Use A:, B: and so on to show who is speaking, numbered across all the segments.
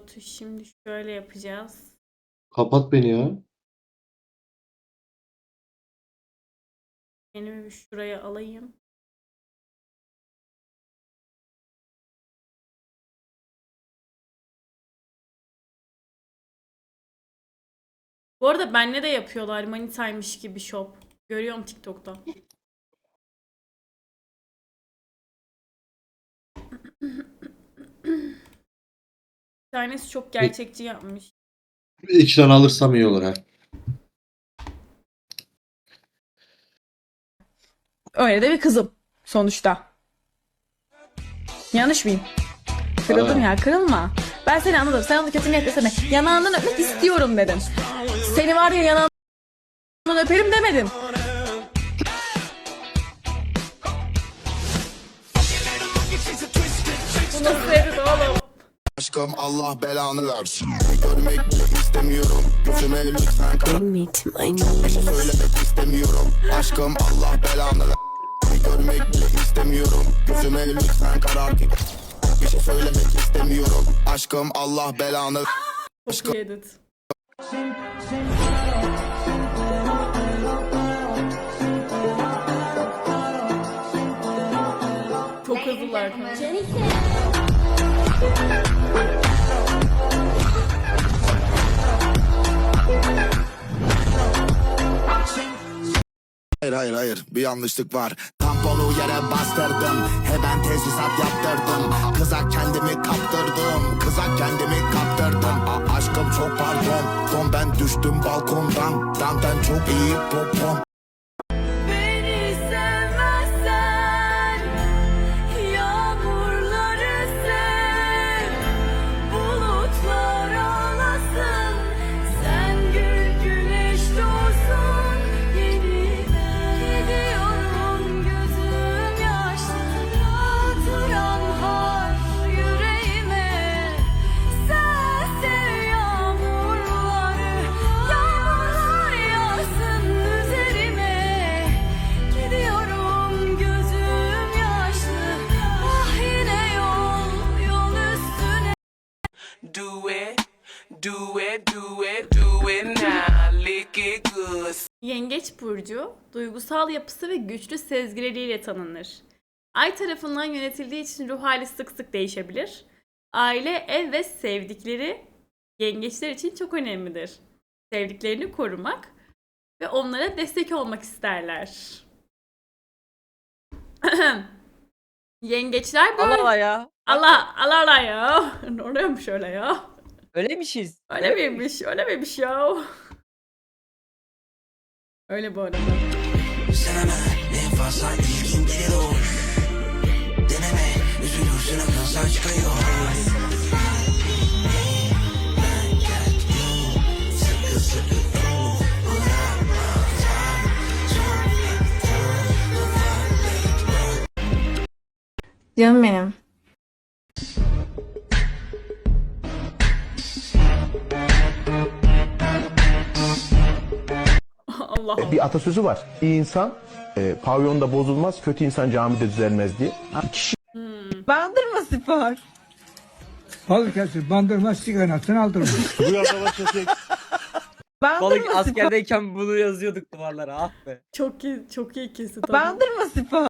A: Batu şimdi şöyle yapacağız.
B: Kapat beni ya.
A: Kendimi bir şuraya alayım. Bu arada benle de yapıyorlar manitaymış gibi shop. Görüyorum TikTok'ta. Tanesi çok gerçekçi yapmış.
B: İki tane alırsam iyi olur ha.
C: Öyle de bir kızım sonuçta. Yanlış mıyım? Kırıldım
B: Aa.
C: ya kırılma. Ben seni anladım. Sen onu kötü niyet desene. Yanağından öpmek istiyorum dedim. Seni var ya yanağından öperim demedim.
A: Bu nasıl edit oğlum?
D: Aşkım Allah belanı versin. Görmek bile istemiyorum. Gözüme lütfen kara
E: Meet my knees.
D: söylemek istemiyorum. Aşkım Allah belanı versin Görmek bile istemiyorum. Gözüme lütfen karar gibi Bir şey söylemek istemiyorum. Aşkım Allah belanı
A: Çok iyi edit. Çok hızlılar.
D: Hayır hayır hayır. Bir yanlışlık var. Tamponu yere bastırdım. He ben tesisat yaptırdım. Kıza kendimi kaptırdım. Kıza kendimi kaptırdım. A- Aşkım çok pardon ben düştüm balkondan. Dandan çok iyi popom
F: do it, do it, do it now. Lick it good.
A: Yengeç burcu duygusal yapısı ve güçlü sezgileriyle tanınır. Ay tarafından yönetildiği için ruh hali sık sık değişebilir. Aile, ev ve sevdikleri yengeçler için çok önemlidir. Sevdiklerini korumak ve onlara destek olmak isterler. Yengeçler böyle...
G: Allah Allah ya.
A: Allah Allah Allah ya. Ne oluyormuş öyle ya?
G: Öyleymişiz.
A: Öyle miymiş? Öyle miymiş ya? Öyle bu arada.
F: Sana en fazla ilgin geliyor. Deneme, üzülürsün çıkıyor. Sıkı dur, bırakma.
C: Canım benim.
H: Atasözü var. İyi insan e, pavyonda bozulmaz, kötü insan camide düzelmez diye. Kişi
C: Bandırma spor.
I: Balıkesir bandırma sigarasını aldırmış.
G: Balık
C: Bandırma spor.
G: askerdeyken bunu yazıyorduk duvarlara ah be.
A: Çok iyi, çok iyi kesit.
C: Bandırma spor.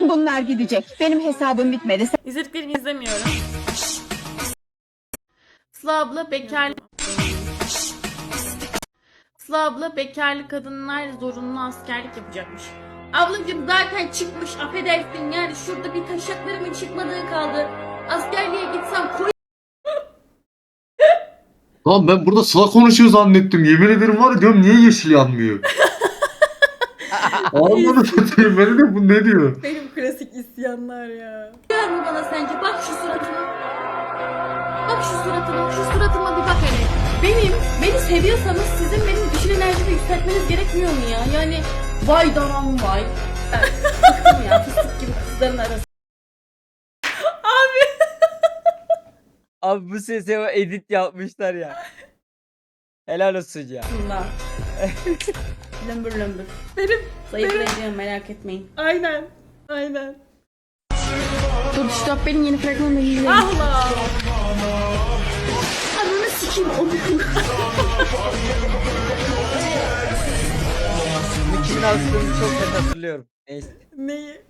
E: Bunlar gidecek. Benim hesabım bitmedi.
A: İzlediklerimi izlemiyorum. Sıla abla bekar... Sıla abla bekarlı kadınlar zorunlu askerlik yapacakmış. Ablacım zaten çıkmış affedersin yani şurada bir taşaklarımın çıkmadığı kaldı. Askerliğe gitsem koy
B: Lan ben burada Sıla konuşuyor zannettim. Yemin ederim var ya diyorum niye yeşil yanmıyor? Ağzını satayım beni de bu ne diyor?
A: benim klasik isyanlar ya. Gör mü bana sence? Bak şu suratıma. Bak şu suratıma, şu suratıma bir bak hele. Benim, beni seviyorsanız sizin benim dişil enerjimi yükseltmeniz gerekmiyor mu ya? Yani vay davam vay. Ben bıktım ya fıstık gibi kızların arasında.
G: Abi bu sese o edit yapmışlar ya. Helal olsun ya.
A: lömbür lömbür. Benim, Zayıflayacağım merak etmeyin. Aynen, aynen. Dur stop benim yeni fragmanımla ilgili. Allah!
G: Bu kimin astığını çok net hatırlıyorum. Neyse.
A: Neyi?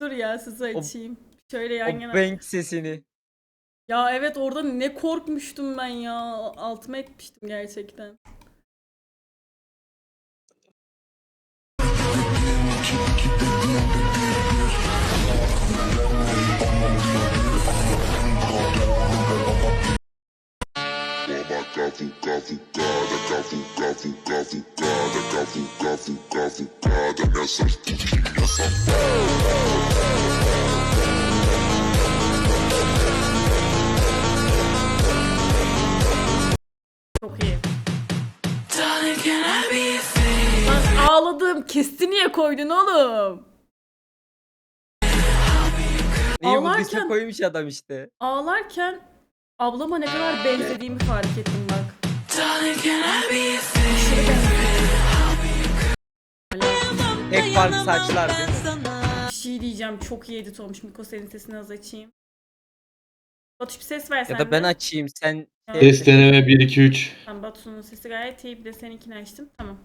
A: Dur ya sizi açayım. Şöyle
G: O
A: yan yana.
G: bank sesini.
A: Ya evet orada ne korkmuştum ben ya. Altıma etmiştim gerçekten. Çok iyi. Lan ağladım. Kesti niye koydun oğlum?
G: Neyi
A: Ağlarken-
G: bulduysa koymuş adam işte.
A: Ağlarken ablama ne kadar benzediğimi fark ettim bak.
G: Tek fark saçlar değil mi?
A: Bir şey diyeceğim çok iyi edit olmuş. Miko senin sesini az açayım. Batu bir ses ver sen
G: Ya da ben
A: de.
G: açayım sen
A: Evet.
B: Test deneme 1 2 3.
A: Tamam Batu'nun sesi gayet iyi. Bir de seninkini açtım. Tamam.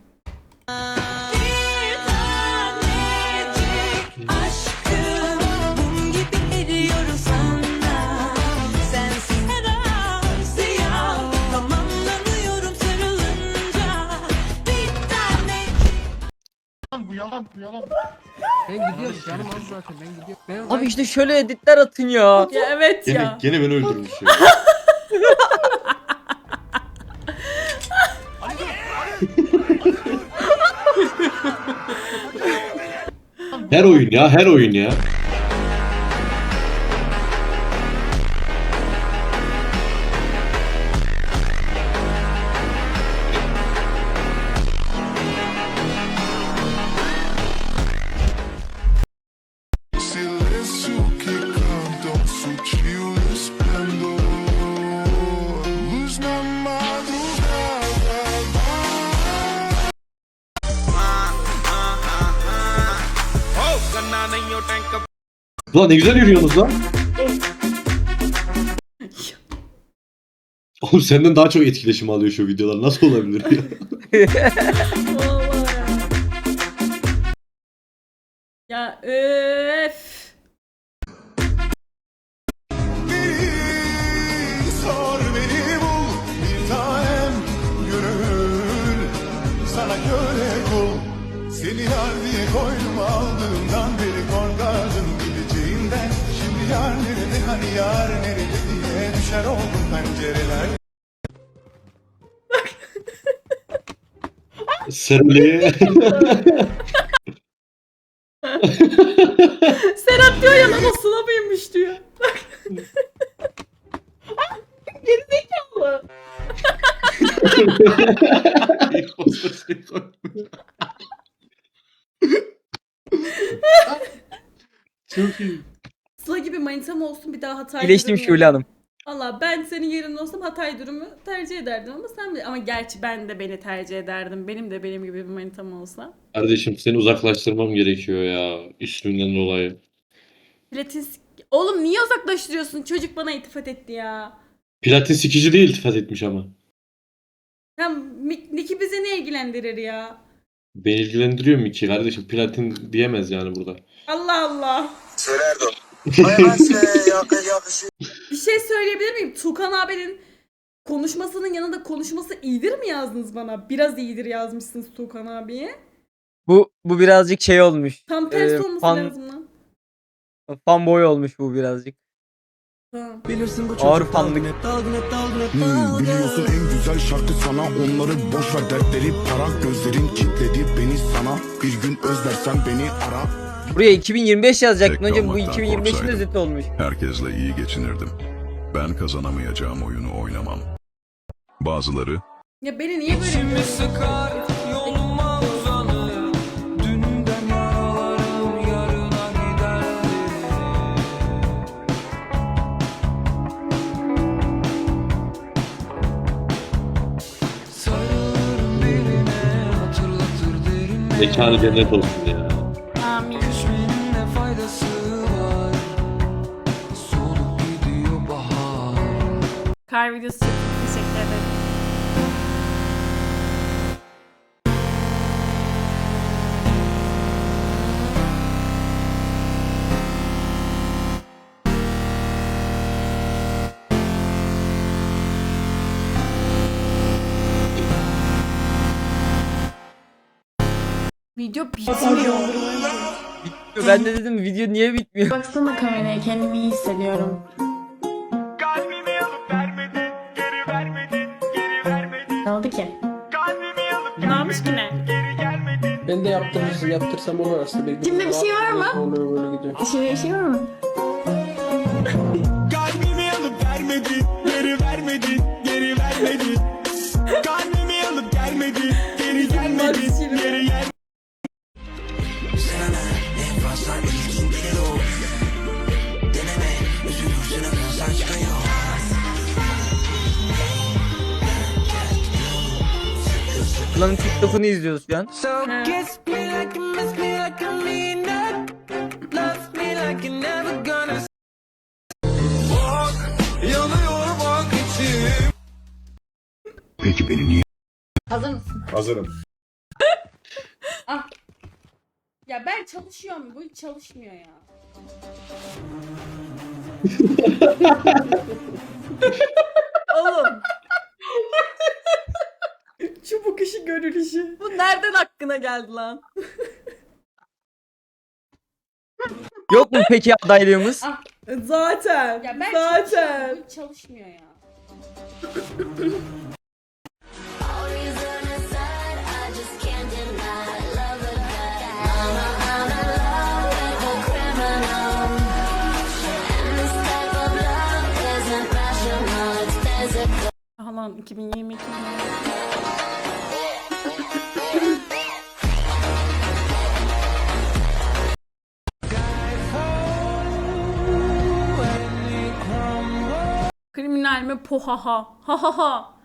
G: Abi işte şöyle editler atın ya.
A: Ya evet
B: Gene,
A: ya.
B: gene beni öldürmüş ya. her oyun ya her oyun ya. Ulan ne güzel yürüyorsunuz lan. Oğlum senden daha çok etkileşim alıyor şu videolar. Nasıl olabilir ya?
A: Ya. Öf.
D: Sor beni bul bir tanem gönül Sana göre kul Seni yar diye koydum düşer oldum pencereler
B: Serli.
A: Serhat diyor ya lan o Sıla mıymış diyor. Gerizekalı.
B: Çok iyi.
A: Sıla gibi manitam olsun bir daha Hatay
G: İyileştim Şule. Hanım.
A: Valla ben senin yerinde olsam Hatay durumu tercih ederdim ama sen ama gerçi ben de beni tercih ederdim. Benim de benim gibi bir manitam olsa.
B: Kardeşim seni uzaklaştırmam gerekiyor ya. İsminden dolayı.
A: Pilates Oğlum niye uzaklaştırıyorsun? Çocuk bana iltifat etti ya.
B: Platin sikici değil iltifat etmiş ama.
A: Hem Nick'i bizi ne ilgilendirir ya?
B: Beni ilgilendiriyor mu ki kardeşim? Platin diyemez yani burada.
A: Allah Allah.
D: Sererdo
A: Bir şey söyleyebilir miyim? Tukan abinin konuşmasının yanında konuşması iyidir mi yazdınız bana? Biraz iyidir yazmışsınız Tukan abiye.
G: Bu bu birazcık şey olmuş.
A: Tam tersi
G: Ee,
A: olması
G: fan-
A: lazım lan.
G: Fanboy olmuş bu birazcık.
A: Tamam.
G: Ağır fanlık.
D: Hmm, biliyorsun en güzel şarkı sana Onları boş ver dertleri para Gözlerin kilitledi beni sana Bir gün özlersen beni ara
G: Buraya 2025 yazacaktın
J: Tek
G: hocam bu
J: kalmaktan
G: 2025'in
J: korksaydım.
G: özeti olmuş.
J: Herkesle iyi geçinirdim. Ben kazanamayacağım oyunu oynamam. Bazıları
A: Ya beni niye böyle
F: İçimi sıkar yoluma uzanır Dünden yaralarım yarına gider Sarılırım birine hatırlatır derin
B: Mekanı cennet olsun ya.
A: videosu için teşekkür ederim. Video bitmiyor.
G: Ben de dedim video niye bitmiyor?
C: Baksana kameraya kendimi iyi hissediyorum. Ki?
F: Kalbimi alıp
A: Ne olmuş ki ne?
I: Ben de yaptırırsın, yaptırsam olur aslında.
C: Şimdi bir şey var mı?
I: Oluyor böyle gidiyor.
C: Şimdi bir şey var mı?
F: Gonna Bak, yanıyor bak içim.
J: Peki beni niye
C: Hazır mısın?
B: Hazırım.
A: Ya ben çalışıyorum. Bu hiç çalışmıyor ya. Oğlum. Çubuk işi gönül işi. Bu nereden aklına geldi lan?
G: Yok mu peki adaylığımız?
A: Zaten. Ya ben Zaten. Bu hiç çalışmıyor ya. Aha lan 2022. Kriminal mi? Pohaha. Ha ha ha.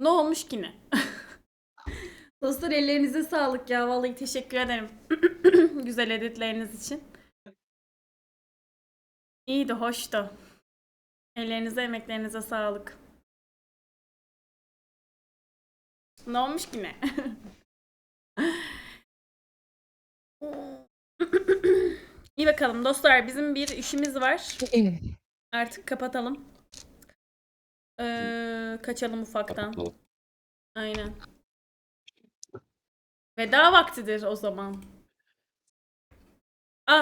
A: Ne olmuş ki ne? Dostlar ellerinize sağlık ya. Vallahi teşekkür ederim. Güzel editleriniz için. İyiydi, hoştu. Ellerinize, emeklerinize sağlık. Ne olmuş ki ne? İyi bakalım dostlar bizim bir işimiz var. Artık kapatalım. Ee, kaçalım ufaktan. Aynen. Veda vaktidir o zaman.